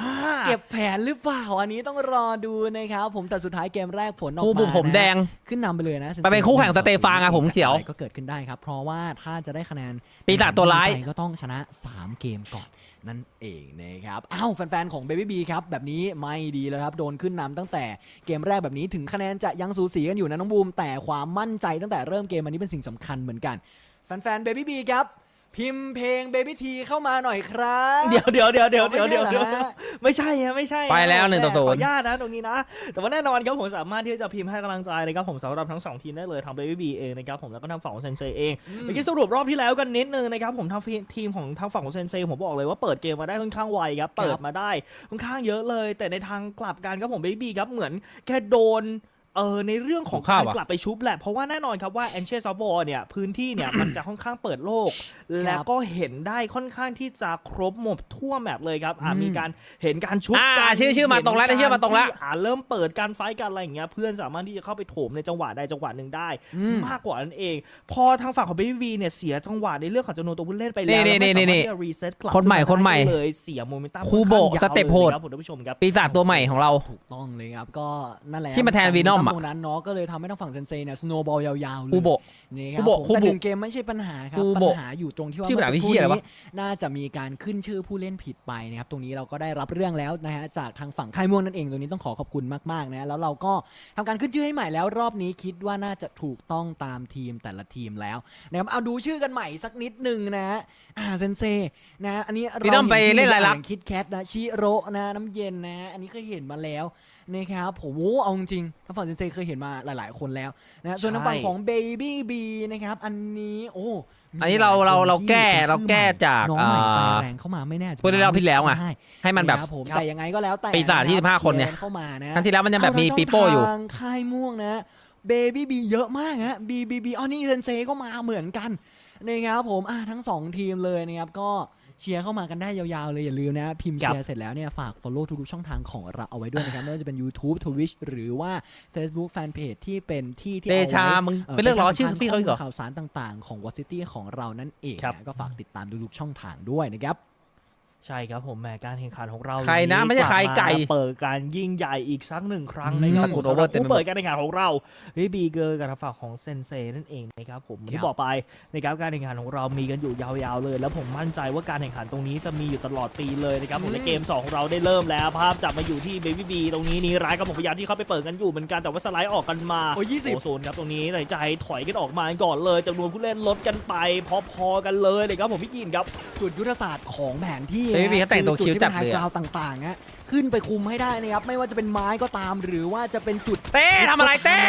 อ่าเก็บแผนหรือเปล่า อันนี้ต้องรอดูนะครับ ผมแต่สุดท้ายเกมแรกผลออกกูมาบุผมนะแดง ขึ้นนำไปเลยนะไปเป็นคู่แข่งสเตฟานอะผมเขียวก็เกิดขึ้นได้ครับ เพราะว่าถ้าจะได้คะแนนปีศาจตัวร้ายไปก็ต้องชนะ 3เกมก่อนนั่นเองนะครับอ้าวแฟนๆของ Baby B ครับแบบนี้ไม่ดีแล้วครับ โดนขึ้นนำตั้งแต่เกมแรกแบบนี้ถึงคะแนนจะยังสูสีกันอยู่นะน้องบูมแต่ความมั่นใจตั้งแต่เริ่มเกมอันนี้เป็นสิ่งสำคัญเหมือนกันแฟนๆ Baby B ครับ พิมพ์เพลง Baby T เข้ามาหน่อยครับเดี๋ยวเดี๋ยวเดี๋ยวเดี๋ยวเดี๋ยวเดี๋ยวไม่เดี๋ยวใช่เหรอฮะไม่ใช่ฮะไม่ใช่ฮะไปแล้วหนึ่งต่อศูนย์ขออนุญาตนะตรงนี้นะ แต่ว่าแน่นอนครับผมสามารถที่จะพิมพ์ให้กำลังใจนะครับผมสำหรับทั้งสองทีมได้เลยทางเบบี้บีเองนะครับผมแล้วก็ทางฝั่งของเซนเซเองเมื่อกี้สรุปรอบที่แล้วกันนิดนึงนะครับผมทางทีมของทางฝั่งของเซนเซผมบอกเลยว่าเปิดเกมมาได้ค่อนข้างไวครับเปิดมาได้ค่อนข้างเยอะเลย แต่ในทางกลับกันครับผมเบบี้ครับเหมือนแค่โดนเออในเรื่องของของข้าวการอะกลับไปชุบแหละ เพราะว่าแน่นอนครับว่าแอนเชสซอฟบอลเนี่ยพื้นที่เนี่ยมันจะค่อนข้างเปิดโลก แล้วก็เห็นได้ค่อนข้างที่จะครบหมดทั่วแมปเลยครับอ่าอืมมีการเห็นการชุบอ่ากันชื่อชื่อมาตรงแล้วเห็นชื่อมาตรงแล้วที่อ่าเริ่มเปิดการไฟท์กันอะไรอย่างเงี้ยเพื่อนสามารถที่จะเข้าไปโถมในจังหวะใดจังหวะหนึ่งได้อืมมากกว่านั้นเอง พอทางฝั่งของ b บ b เนี่ยเสียจังหวะในเรื่องของจำนวนตัวผู้เล่นไปแล้วนี่แล้วไม่นี่สามารถนี่ที่จะรีเซ็ตกลับคนใหม่ขึ้าคนใหม่ได้เลยเสียโมเมนตัมครูโบค่อนข้างยาวสเต็ปโหดลยครับคุณผู้ชมครับปีศาจตัวใหม่ของเราถูกต้องเลยครับก็นั่นแหละที่มาแทน Venom อะอะตรงนั้นเนาะก็เลยทำให้ทางฝั่งเซนเซเนี่ยสโนบอลยาวๆเลยคูโบะ นี่คคูรับโบะผมคูโบะแต่หนึ่งเกมไม่ใช่ปัญหาครับคูปัญโบะหาอยู่ตรงที่ว่าชื่อเมื่อภาษาสักครู่วิเชียอะไรวะนี้น่าจะมีการขึ้นชื่อผู้เล่นผิดไปนะครับตรงนี้เราก็ได้รับเรื่องแล้วนะฮะจากทางฝั่งค่ายม่วงนั่นเองตรงนี้ต้องขอขอบคุณมากๆนะแล้วเราก็ทำการขึ้นชื่อให้ใหม่แล้วรอบนี้คิดว่าน่าจะถูกต้องตามทีมแต่ละทีมแล้วนะครับเอาดูชื่อกันใหม่สักนิดหนึ่งนะฮะอ่าเซนเซนะอันนี้พี่ต้อมไปเล่นอะไรลักษณ์คิดแคทนะชิโรนะน้ำเย็นนะ อันนี้เคยเห็นมาแล้ว นะครับผมโอ้เอาจริงๆทางฝั่งเซนเซเคยเห็นมาหลาย ๆ คนแล้วนะส่วนทางฝั่งของ Baby B นะครับ อันนี้โอ้มีอันนี้เราหลยเราคนเราที่แก้ชื่อเราแก้ใหม่จากน้องใหม่ไฟอ่าแรงเข้ามาไม่แน่พูดได้รอบที่แล้วไงใช่ให้มันแบบะครับผมแต่ยังไงก็แล้วแต่ปีศาจที่ะรับ15คนเนี่ยชีร์กัเข้ามานะครั้งที่แล้วมันยังแบบมีเอาทางปีโป้อยู่ช่งทางค่ายม่วงนะเบบี้บีเยอะมากฮะบีบีบีอ๋อนี่เซนเซก็มาเหมือนกันนะครับผมอะทั้งสองทีมเลยนะครับก็ เชียร์เข้ามากันได้ยาวๆเลยอย่าลืมนะ พิมพ์ครัเชีบยร์เสร็จแล้วเนี่ยฝาก follow ทุกๆช่องทางของเราเอาไว้ด้วยนะครับไม่ว่าจะเป็น YouTube Twitch หรือว่า Facebook Fanpage ที่เป็นที่ที่เดเอาไว้ชามึงเป็นเรื่องล้อชื่อพี่เขาอีกเหรอข่าวสารต่างๆ ของ w a t City ของเรานั่นเองครับนะก็ฝากติดตามทุกๆช่องทางด้วยนะครับ ใช่ครับผมแหมการแข่งขันของเราใครนะวัไม่ใช่ใครกลับาไก่เปิดการยิ่งใหญ่อีกสักหนึ่งครั้งอืมนะครับตะกรุดผมสำหรับ over เต็มไปหมดผู้เปิดการแข่งขันของเราวิบีเกอร์กับทางฝั่งของเซนเซนั่นเองนะครับผมครับที่บอกไปนะครับการแข่งขันของเรามีกันอยู่ยาวๆเลย แล้วผมมั่นใจว่าการแข่งขันตรงนี้จะมีอยู่ตลอดปีเลยนะครับผมในเกมสองของเราได้เริ่มแล้ว ภาพจับมาอยู่ที่เบบี้บีตรงนี้นี่ร้ายกับผมพยายามที่เขาไปเปิดกันอยู่เหมือนกันแต่ว่าสไลด์ออกกันมาโอ้ย20โอโซนครับตรงนี้ตัดสินใจถอยกันออกมาก่อนเลยจำนวนผู้เล่นลดกันไป พอๆกันเลยเลยครับผมพี่กินครับจุดยุทธศาสตร์ของแผนที่เฮ้ยพี่เขาแต่งตัวคิ้วจุดจัที่ดเป็นไฮเลยกราวต่างๆฮะ ขึ้นไปคุมให้ได้นะครับไม่ว่าจะเป็นไม้ก็ตาม หรือว่าจะเป็นจุด เต้ทำอะไรเต้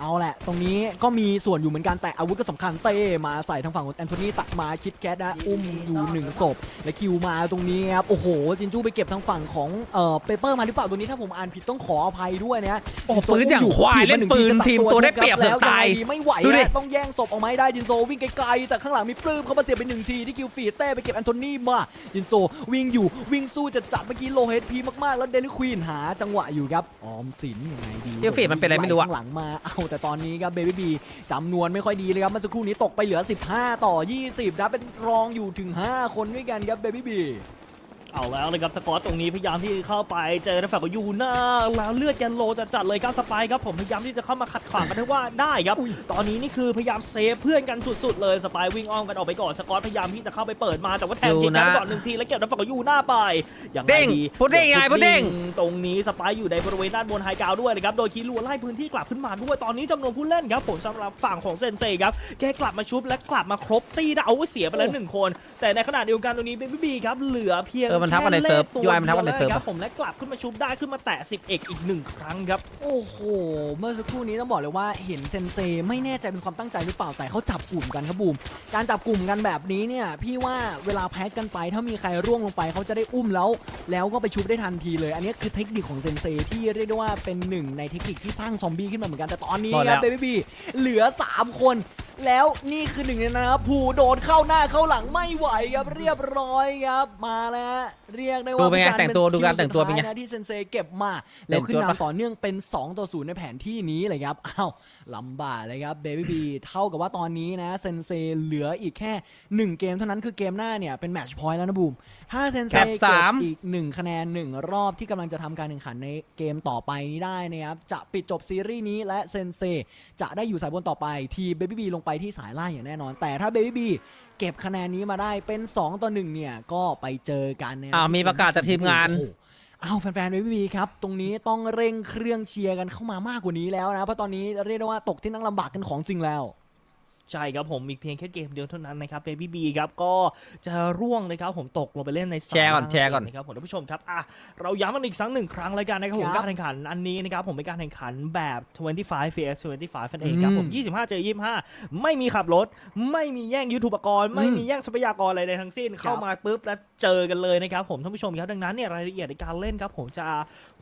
เอาแหละ ตรงนี้ก็มีส่วนอยู่เหมือนกันแต่อาวุธก็สำคัญเต้มาใส่ทางฝั่งของแอนโทนีตัดมาคิดแคทนะ อุ้มอยู่หนึ่งศพ และคิวมาตรงนี้ครับ โอ้โห จินจูไปเก็บทางฝั่งของเอ่อเปเปอร์มาหรือเปล่าตัวนี้ถ้าผมอ่านผิดต้องขออภัยด้วยนะโอ้โหปืนอย่างควายเล่นปืนทีมตัวได้เปรียบแล้วสุดท้ายงไงดีไม่ไหวดูดิฮะต้องแย่งศพออกมาให้ได้จินโซวิ่งไกลๆแต่ข้างหลังมีปลื้มเข้ามาเสียไปหนึ่งทีที่คิวฟีดเต้ไปเก็บแอนโทนีมาจินโซวิ่งอยู่วิ่งสู้จะจัดเมื่อกี้โลเฮดพีมากๆแล้วเดลิควีนหาจังหวะอยู่ครับออมสินยังไงดีเดี๋ยวฟีดมันเป็นอะไรไม่รู้อะ ข้างหลังมาเอาแต่ตอนนี้ครับเบบี้บีจำนวนไม่ค่อยดีเลยครับเมื่อสักครู่นี้ตกไปเหลือ 15 ต่อ 20นะเป็นรองอยู่ถึง 5 คนด้วยกันครับเบบี้บี เอาแล้วเลยครับสกอตตรงนี้พยายามที่เข้าไปเจอทางฝั่งของยูน่าแล้วเลือดแกนโลจะจัดเลยครับสไปายครับผมพยายามที่จะเข้ามาขัดขวางกันได้ว่าได้ครับ ตอนนี้นี่คือพยายามเซฟเพื่อนกันสุดๆเลยสไปายวิ่งอ้อมกันออกไปก่อนสกอตพยายามที่จะเข้าไปเปิดมาแต่ว่าแทงยูกินน่ากันไปก่อนหนึ่งทีแล้วเก็บทางฝั่งของยูน่าไปอย่างไรเด้งดีพุดเด้งไงพุดเด้งตรงนี้สไปายอยู่ในบริเวณด้านบนไฮกราวด์ด้วยนะครับโดยคีรัวไล่พื้นที่กลับขึ้นมาด้วยตอนนี้จำนวนผู้เล่นครับผมสำหรับฝั่งของเซนเซครับแกกลับมาชุบและกลับมาครบตีได้เอาไว้เสียไปแล้วหนึ่งคน แต่ในขณะเดียวกันตรงนี้เบบี้บีครับเหลือเพียงเออมันทับกันในแค่เซิร์ฟลขตัว UI มันทับกันในเซิร์ฟดียวลยครับผมและกลับขึ้นมาชุบได้ขึ้นมาแตะ10เอกอีกหนึ่งครั้งครับ โอ้โห เมื่อสักครู่นี้ต้องบอกเลยว่าเห็นเซนเซไม่แน่ใจเป็นความตั้งใจหรือเปล่าแต่เขาจับกลุ่มกันครับบูม การจับกลุ่มกันแบบนี้เนี่ย พี่ว่าเวลาแพ็กกันไป ถ้ามีใครร่วงลงไปเขาจะได้อุ้มแล้ว แล้วก็ไปชุบได้ทันทีเลย อันนี้คือเทคนิคของเซนเซที่เรียกได้ว่าเป็นหนึ่งในเทคนิคที่สร้างซอมบี้ขึ้นมาเหมือนกันแต่ตอนนี้หมดคแล้รับวเบบี้บีเหลือ 3 คนแล้วนี่คือหนึ่งในนั้นนะครับ ผูโดนเข้าหน้าเข้าหลังไม่ไหวครับเรียบร้อยครับมาแล้วเรียกได้ว่าดูเป็นไงผู้แต่งตัวสดูการแต่งตัวเป็นไงสุดท้ายะที่เซนเซเก็บมาแล้วขึ้นเล่นจวดปะนำต่อเนื่องเป็น 2 ต่อ0ในแผนที่นี้เลยครับอ้าวลำบากเลยครับเบบี้บีเท่ากับว่าตอนนี้นะเซนเซเหลืออีกแค่ 1 เกมเท่านั้นคือเกมหน้าเนี่ยเป็นแมตช์พอยต์แล้วนะบูมถ้าเซนเซแคปเก็บสามอีก 1 คะแนน 1 รอบที่กำลังจะทำการแข่งขันในเกมต่อไปนี้ได้นะครับจะปิดจบซีรีส์นี้และเซนเซจะได้อยู่สายบนต่อไปทีเบบี้บีลงไปที่สายล่างอย่างแน่นอน แต่ถ้าเบบี้บี เก็บคะแนนนี้มาได้เป็น 2 ต่อ 1 เนี่ยก็ไปเจอกันนะคบอ่ามีประกาศจากทีมงาน โอ้โหอ้าวแฟนๆเบบี้บีครับ ตรงนี้ต้องเร่งเครื่องเชียร์กันเข้ามามากกว่านี้แล้วนะ เพราะตอนนี้เรียกได้ว่าตกที่นั่งลำบากกันของจริงแล้ว ใช่ครับผมอีกเพียงแค่เกมเดียวเท่านั้นนะครับเบบี้บีครับก็จะร่วงนะครับผมตกลงไปเล่นในสายแชร์ก่อนล่างแชร์ก่อนนะครับผมท่านผู้ชมครับอะเราย้ำมันอีกครั้งหนึ่งครั้งเลยกันนะครับผมครับการแข่งขันอันนี้นะครับผมเป็นการแข่งขันแบบ 25 vs 25นั่นเองครับผมอืม25เจอ25 ไม่มีขับรถ ไม่มีแย่งยุทธุปกรณ์ไม่มีแย่งทรัพยากรอะไรใดทั้งสิ้นเข้ามาปุ๊บแล้วเจอกันเลยนะครับผมท่านผู้ชมครับดังนั้นเนี่ยรายละเอียดในการเล่นครับผมจะ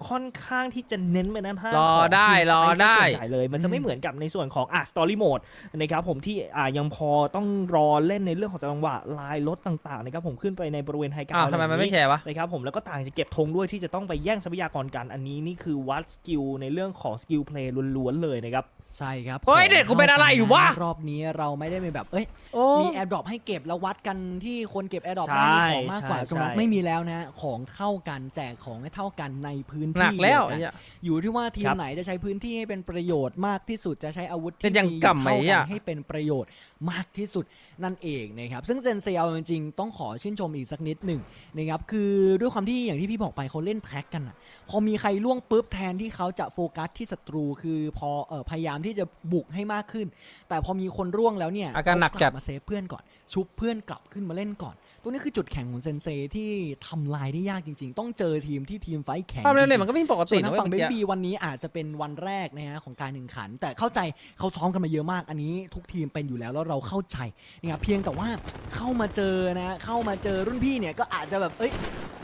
ค่อนข้างที่จะเน้นไปนั้นทางรอของได้ทีมรอฟท์ได้ส่วนใหญ่เลยมันจะไม่เหมือนกับในส่วนของอะสตอรี่โหมดนะครับผมที่อ่ายังพอต้องรอเล่นในเรื่องของจังหวะลายรถต่างๆนะครับผมขึ้นไปในบริเวณไฮกราอ้าววทำไมมันไม่แชร์วะ นะครับผมแล้วก็ต่างจะเก็บธงด้วยที่จะต้องไปแย่งทรัพยากรกันอันนี้นี่คือวัดสกิลในเรื่องของสกิลเพลย์ล้วนๆเลยนะครับ ใช่ครับเฮ้ยเด็กกูเป็นอะไรอยู่วะ รอบนี้เราไม่ได้มีแบบเอ้ย โอ้ มีแอร์ดรอปให้เก็บแล้ววัดกันที่คนเก็บแอร์ดรอปใช่ได้ของมากกว่าใช่ตรงนั้นใช่ไม่มีแล้วนะของเท่ากันแจกของให้เท่ากันในพื้นหนัที่กแล้วเดียไอ้กันเหี้ย อยู่ที่ว่าทีครัมบไหนจะใช้พื้นที่ให้เป็นประโยชน์มากที่สุดจะใช้อาวุธเป็ที่นอย่างมีกำไหมเท่ากัอะนให้เป็นประโยชน์มากที่สุดนั่นเองนะครับซึ่งเซนเซียจริงๆต้องขอชื่นชมอีกสักนิดหนึ่งนะครับคือด้วยความที่อย่างที่พี่บอกไปเขาเล่นแพ็กกันอะพอมีใครล่วงปุ๊บแทนที่เขาจะโฟกัสที่ศัตรูคือพอเออพยายามที่จะบุกให้มากขึ้น แต่พอมีคนร่วงแล้วเนี่ยอาการหนักเขจัดมาเซฟเพื่อนก่อน ชุบเพื่อนกลับขึ้นมาเล่นก่อน ตัวนี้คือจุดแข็งของเซนเซที่ทำลายได้ยากจริง ๆ ต้องเจอทีมที่ทีมไฟท์แข็งความเร็วเนี่ยจริงๆมันก็วิ่งปกส่ติวนนะทางเว้ยฝั่งเบเมื่อกี้บี้วันนี้อาจจะเป็นวันแรกนะฮะของการแข่งขัน แต่เข้าใจเขาซ้อมกันมาเยอะมาก อันนี้ทุกทีมเป็นอยู่แล้วแล้วเราเข้าใจนะครับเพียงแต่ว่าเข้ามาเจอนะเข้ามาเจอรุ่นพี่เนี่ยก็อาจจะแบบเอ้ย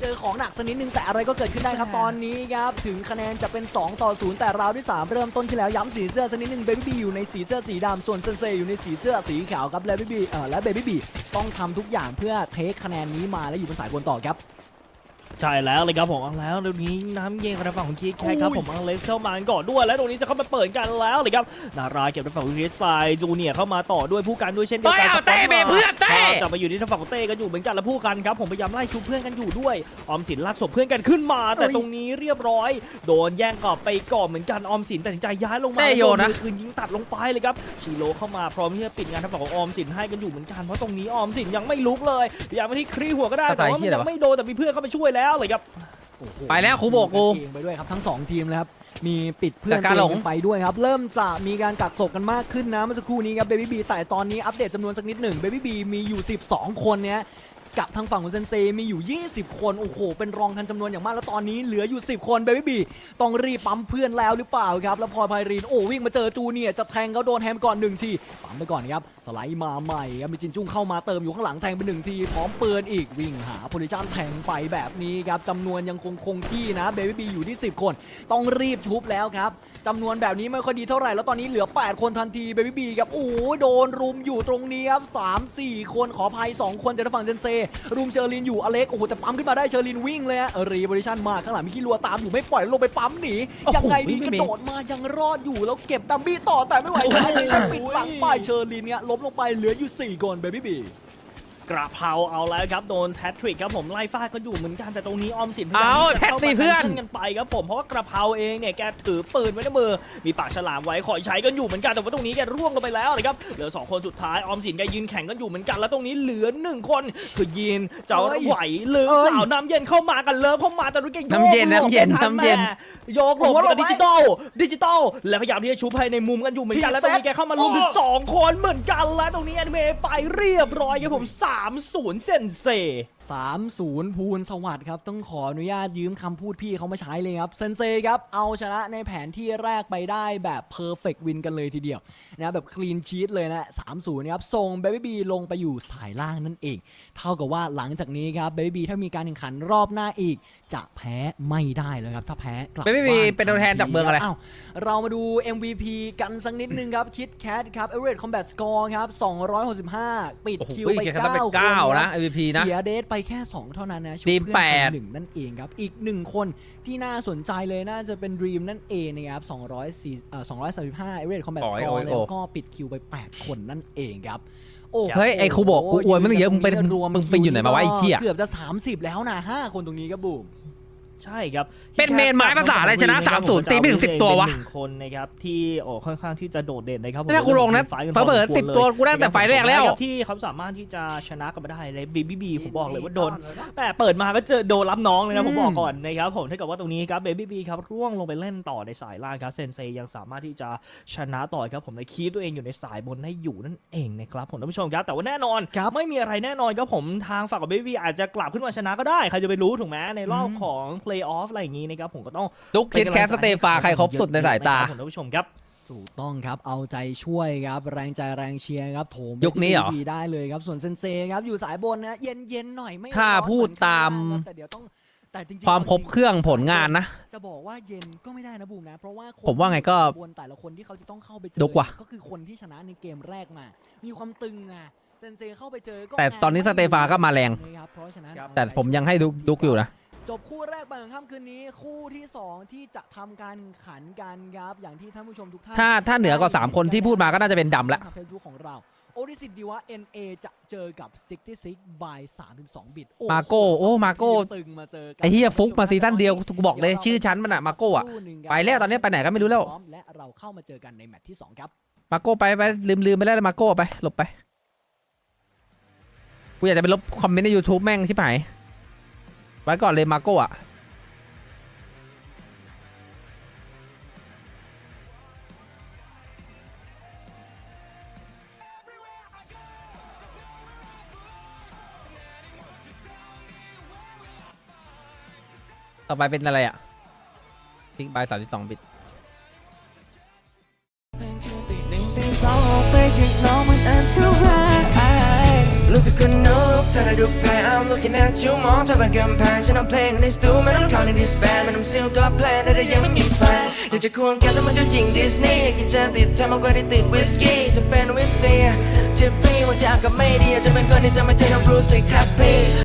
เจอของหนักสักนิดนึงแต่อะไรก็เกิดขึ้นได้ครับตอนนี้ครับถึงคะแนนจะเป็น 2 ต่อ 0 แต่ราวที่3เริ่มต้นที่แล้วย้ำสีเสื้อสักนิดนึงเบบี้บีอยู่ในสีเสื้อสีดำส่วนเซนเซอยู่ในสีเสื้อสีขาวครับและเบบี้เอ่อและเบบี้บีต้องทำทุกอย่างเพื่อเทคคะแนนนี้มาและอยู่บนสายบนต่อครับ ใช่แล้วเลยครับผมเอาแล้วตรงนี้น้ำเย็นกระฝั่งของคีแคทครับผมอังเลสเข้ามาก่อนด้วยแล้วตรงนี้จะเข้ามาเปิดกันแล้วเลยครับนารายเก็บทางฝั่งของคีไปจูเนียร์เข้ามาต่อด้วยผู้กันด้วยเช่นเดียวกัเฮ้ยเอาเต้ไปเพื่อนเต้จะมาอยู่ที่ทางฝั่งของเต้กันอยู่เหมือนกันแล้วผู้กันครับผมพยายามไล่ชูเพื่อนกันอยู่ด้วยออมสินลากศพเพื่อนกันขึ้นมา แต่เอ้ยตรงนี้เรียบร้อย โดนแย่งกอบไปก่อนเหมือนกันออมสินตัดสินใจย้ายลงมาเต้โยนนะแล้วโมือคืนยิงตัดลงไปเลยครับชิโร่เข้ามาพร้อมที่จะปิดงานทางฝั่งของออมสินให้กันอยู่เหมือนกันเพราะตรงนี้ออมสินยังไม่ลุกเลยพยายามไปที่ครีหัวก็ได้แต่ว่ามันยังไม่โดนแต่มีเพื่อนเข้าไปช่วยแล้วเลยครับโอ้โหไปแล้วครูโบกกูเองไปด้วยครับทั้งสองทีมเลยครับมีปิดเพื่อนจากการหลงตัวเอไปด้วยครับ เริ่มจะมีการกักศพกันมากขึ้นนะเมื่อสักครู่นี้ครับเบบี้บีแต่ตอนนี้อัปเดตจำนวนสักนิดหนึ่งเบบี้บีมีอยู่ 12 คนเนี่ย กับทางฝั่งของเซนเซมีอยู่ 20 คน โอ้โห เป็นรองทันจำนวนอย่างมาก แล้วตอนนี้เหลืออยู่ 10 คนเบบี้บีต้องรีบปั๊มเพื่อนแล้วหรือเปล่าครับ แล้วพอไพรินโอ้วิ่งมาเจอจูเนียจะแทงเขาโดนแฮมก่อนหนึ่งที ปั๊มไปก่อนครับ สไลด์มาใหม่ครับ มีจินจุ้งเข้ามาเติมอยู่ข้างหลังแทงไปหนึ่งที พร้อมเปืนอีกวิ่งหาโพลิชันแทงไปแบบนี้ครับจำนวนยังคงคงที่นะเบบี้บีอยู่ที่ 10 คน ต้องรีบชุบแล้วครับ จำนวนแบบนี้ไม่ค่อยดีเท่าไหร่แล้วตอนนี้เหลือ 8 คนทันทีเบบี้บีครับโอ้โหโดนรุมอยู่ตรงนี้ครับ3 4คนขออภัย 2 คนจากทางฝั่งเซนเซ รุมเชอร์ลินอยู่อเล็กโอ้โหแต่ปั๊มขึ้นมาได้เชอร์ลินวิ่งเลยฮะรีบริชันมาข้างหลังมิคิลัวตามอยู่ไม่ปล่อยลงไปปั๊มหนีโอ้โหยังไงดีไม่กระมีโดดมายังรอดอยู่แล้วเก็บดัมบี้ต่อแต่ไม่ไหวแล้วบริชันปิดหลังไปเชอร์ลินเนี่ยล้มลงไปเหลืออยู่สี่คนเบบี้บี กระเพราเอาแล้วครับโดนแพทริกครับผมไล่ฟาดก็อยู่เหมือนกันแต่ตรงนี้ออมสินพยายามเอาที่จะเข้าแพทสิมาเพื่อนแทงชั่กันไปครับผมเพราะว่ากระเพราเองเนี่ยแกถือปืนไว้ในมือมีปากฉลามไว้คอยใช้กันอยู่เหมือนกันแต่ว่าตรงนี้แกร่วงลงไปแล้วนะครับเหลือสองคนสุดท้ายออมสินแกยืนแข่งกันอยู่เหมือนกันแล้วตรงนี้เหลือหนึ่งคนคือยีนจะเอ้ยไหวหรือเอ้ยเปล่าน้ำเย็นเข้ามากันเลิฟเข้ามาแต่ดูแกโยกน้ำเย็นหลบน้ำเย็นไม่ทัน้ำเย็นแม่โยกหลบผมว่าหลกับบไว้ดิจิตอลดิจิตอลแล้วพยายามที่จะชุบให้ในมุมกันอยู่เหมือนกันแล้วตรงนี้แกเข้ามาลุมถึงสองคนเหมือนกันแล้วตรงนี้แอนิเมะไปเรียบร้อยครับผม3-0 เซนเซ3-0ภูลสวัสดิ์ครับ ต้องขออนุญาตยืมคำพูดพี่เขามาใช้เลยครับ เซนเซครับ เอาชนะในแผนที่แรกไปได้แบบเพอร์เฟกต์วินกันเลยทีเดียวนะแบบคลีนชีตเลยนะ 3-0นะครับ ส่งเบบี้บีลงไปอยู่สายล่างนั่นเอง เท่ากับว่าหลังจากนี้ครับเบบี้บีถ้ามีการแข่งขันรอบหน้าอีก จะแพ้ไม่ได้เลยครับ ถ้าแพ้กลับ Baby B บ้าเป็นตัวแทนจากเมืองอะไราวเรามาดู MVP กันสักนิดนึงครับ คิดแคทครับ average combat score ครับ 265 ปิดโอ้โหคิวไปแก9ก็ต้องเป็นคนเก้าคนะรับ MVP นะ เสียเดทไปแค่ 2 เท่านั้นนะช่วยดีมเพื่อนแปด คนหนึ่งนั่นเองครับ อีกหนึ่งคนที่น่าสนใจเลยน่าจะเป็น Dream นั่นเองนะครับ204เอ่อ235 average combat โอ้ย score โอ้ย แล้วโอ้ก็ปิดคิวไป 8 คนนั่นเองครับโอ้โหเฮ้ยไอ้ครูบอกกูอวยมันตั้งเยอะมึงเป็นรวมึงเป็นอยู่ไหนมาวะไอ้เหี้ยเกือบจะ 30 แล้วนะ 5 คนตรงนี้ครับบูม ใช่ครับเป็นเมนไม้ภาษาอะไรชนะ3-0ตีไม่ถึง10ตัววะ เป็นหนึ่งคนนะครับที่โอ้ค่อนข้างที่จะโดดเด่นนะครับผมไม่น่ากูลงนะไฟท์กันเผลอๆพสมควร10ตัวกูได้ตั้งแต่ไฟล์แรกแล้วนะครับที่เขาสามารถที่จะชนะกันมาได้เลยบีบีบีผมบอกเลยว่าโดน แต่เปิดมาก็เจอโดนรับน้องเลยนะผมบอกก่อนนะครับผมถ้าเกิดว่าตรงนี้ครับเบบี้บีครับร่วงลงไปเล่นต่อในสายล่างครับเซนเซยังสามารถที่จะชนะต่อครับผมในคีปตัวเองอยู่ในสายบนได้อยู่นั่นเองนะครับผมท่านผู้ชมครับ แต่ว่าแน่นอนครับไม่มีอะไรแน่นอนครับผมทางฝั่งของเบบี้อาจจะกลับขึ้นมาชนะก็ได้ใครจะไปรู้ถูกไหมในรอบอืมของเพลย์ออฟอะไรอย่างนี้นะครับผมก็ต้องทุกคิดแคสสเตฟาใครครบสุดในสายตาผมท่านผู้ชมครับถูกต้องครับ เอาใจช่วยครับ แรงใจแรงเชียร์ครับโถมยุคนี้เหรอไปที่ PVP ได้เลยครับ ส่วนเซนเซครับ อยู่สายบนนะ เย็นเย็นๆหน่อยไม่ถ้าร้อนพูดเหอนข้งตามล่งครับแต่เดี๋ยวต้องแต่จริงๆความครบเครื่องผลงานนะ จะบอกว่าเย็นก็ไม่ได้นะบูมนะ เพราะว่าคนผมว่าไงก็บนแต่ละคนที่เขาจะต้องเข้าไปเจดุกว่ะก็คือคนที่ชนะในเกมแรกมา มีความตึงนะเซนเซเข้าไปเจอก็แต่ตอนนี้สเตฟาก็มาแรงนะครับเพราะฉะนั้นแต่ผมยังให้ดุกดุกอยู่นะ จบคู่แรกไปของค่ำคืนนี้ คู่ที่2ที่จะทำการแข่งขันกันครับอย่างที่ท่านผู้ชมทุกท่าน ถ้าถ้าเหนือกว่าสามคนที่พูดมาก็น่าจะเป็นดำละ เฟซบุ๊กของเรา โอริสิตดีวะ NA จะเจอกับ 66 by 32 บิตมาโก้โอ้มาโก้ ตึงมาเจอกันไอ้เฮียฟุกมาซีซั่นเดียวกูบอกเลยชื่อชั้นมันอะมาโก้อะคู่หนึ่งครับไปแล้วตอนนี้ไปไหนก็ไม่รู้แล้ว พร้อมและเราเข้ามาเจอกันในแมตช์ที่2ครับ มาโก้ไปไปลืมลืมไปแล้วมาโก้ไปหลบไป กูอยากจะไปลบคอมเมนต์ใน YouTube แม่งชิบหาย ไว้ก่อนเลยมาโก้อะต่อไปเป็นอะไรอะซิกบายสามสิบสองบิตตีหนึ่งตีสองออกไปข้างนอกมันอันตราย รู้สึกคนนุกเธอได้ดูแพ้ I'm looking at you มองเธอเป็นกำแพงฉันเอาเพลงในสตูไม่ต้องเข้าในดิสแบนไม่ต้องซิลก็แพลนแต่ถ้ายังไม่มีแฟนอยากจะควงแกแต่มันก็ยิงดิสนีย์กินจะติดเธอมากกว่าที่ติดวิสกี้จะเป็นวิสเซียที่ฟรีวันที่อากาศไม่ดีจจะเป็นคนที่จะไม่ใช่น้องบรูซสิครับพี่